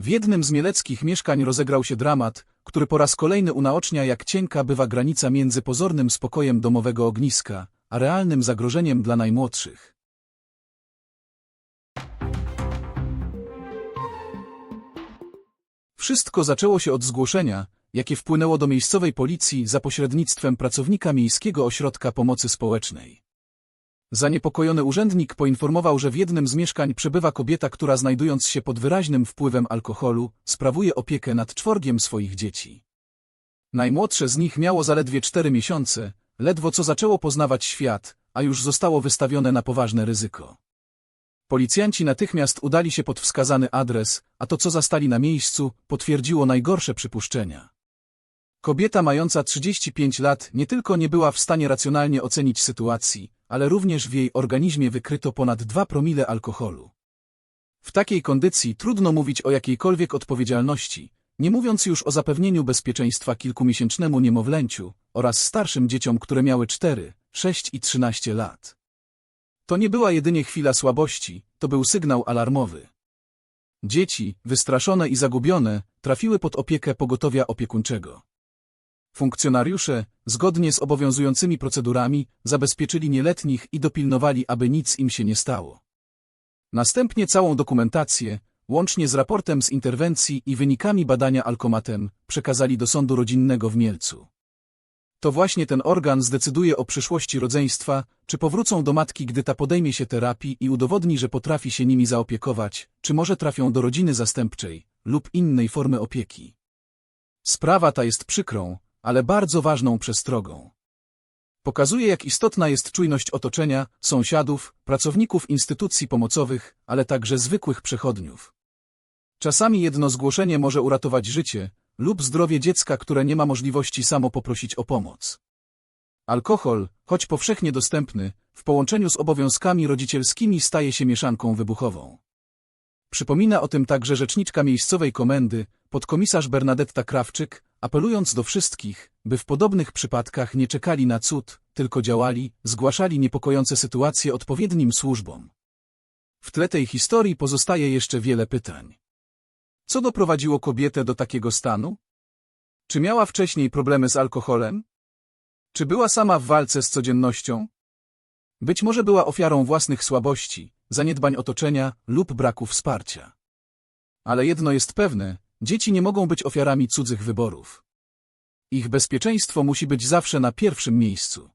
W jednym z mieleckich mieszkań rozegrał się dramat, który po raz kolejny unaocznia, jak cienka bywa granica między pozornym spokojem domowego ogniska, a realnym zagrożeniem dla najmłodszych. Wszystko zaczęło się od zgłoszenia, jakie wpłynęło do miejscowej policji za pośrednictwem pracownika Miejskiego Ośrodka Pomocy Społecznej. Zaniepokojony urzędnik poinformował, że w jednym z mieszkań przebywa kobieta, która znajdując się pod wyraźnym wpływem alkoholu, sprawuje opiekę nad czworgiem swoich dzieci. Najmłodsze z nich miało zaledwie cztery miesiące, ledwo co zaczęło poznawać świat, a już zostało wystawione na poważne ryzyko. Policjanci natychmiast udali się pod wskazany adres, a to co zastali na miejscu, potwierdziło najgorsze przypuszczenia. Kobieta mająca 35 lat nie tylko nie była w stanie racjonalnie ocenić sytuacji, ale również w jej organizmie wykryto ponad 2 promile alkoholu. W takiej kondycji trudno mówić o jakiejkolwiek odpowiedzialności, nie mówiąc już o zapewnieniu bezpieczeństwa kilkumiesięcznemu niemowlęciu oraz starszym dzieciom, które miały 4, 6 i 13 lat. To nie była jedynie chwila słabości, to był sygnał alarmowy. Dzieci, wystraszone i zagubione, trafiły pod opiekę pogotowia opiekuńczego. Funkcjonariusze, zgodnie z obowiązującymi procedurami, zabezpieczyli nieletnich i dopilnowali, aby nic im się nie stało. Następnie całą dokumentację, łącznie z raportem z interwencji i wynikami badania alkomatem, przekazali do sądu rodzinnego w Mielcu. To właśnie ten organ zdecyduje o przyszłości rodzeństwa, czy powrócą do matki, gdy ta podejmie się terapii i udowodni, że potrafi się nimi zaopiekować, czy może trafią do rodziny zastępczej lub innej formy opieki. Sprawa ta jest przykrą, ale bardzo ważną przestrogą. Pokazuje, jak istotna jest czujność otoczenia, sąsiadów, pracowników instytucji pomocowych, ale także zwykłych przechodniów. Czasami jedno zgłoszenie może uratować życie lub zdrowie dziecka, które nie ma możliwości samo poprosić o pomoc. Alkohol, choć powszechnie dostępny, w połączeniu z obowiązkami rodzicielskimi staje się mieszanką wybuchową. Przypomina o tym także rzeczniczka miejscowej komendy, podkomisarz Bernadetta Krawczyk, apelując do wszystkich, by w podobnych przypadkach nie czekali na cud, tylko działali, zgłaszali niepokojące sytuacje odpowiednim służbom. W tle tej historii pozostaje jeszcze wiele pytań. Co doprowadziło kobietę do takiego stanu? Czy miała wcześniej problemy z alkoholem? Czy była sama w walce z codziennością? Być może była ofiarą własnych słabości, zaniedbań otoczenia lub braku wsparcia. Ale jedno jest pewne, dzieci nie mogą być ofiarami cudzych wyborów. Ich bezpieczeństwo musi być zawsze na pierwszym miejscu.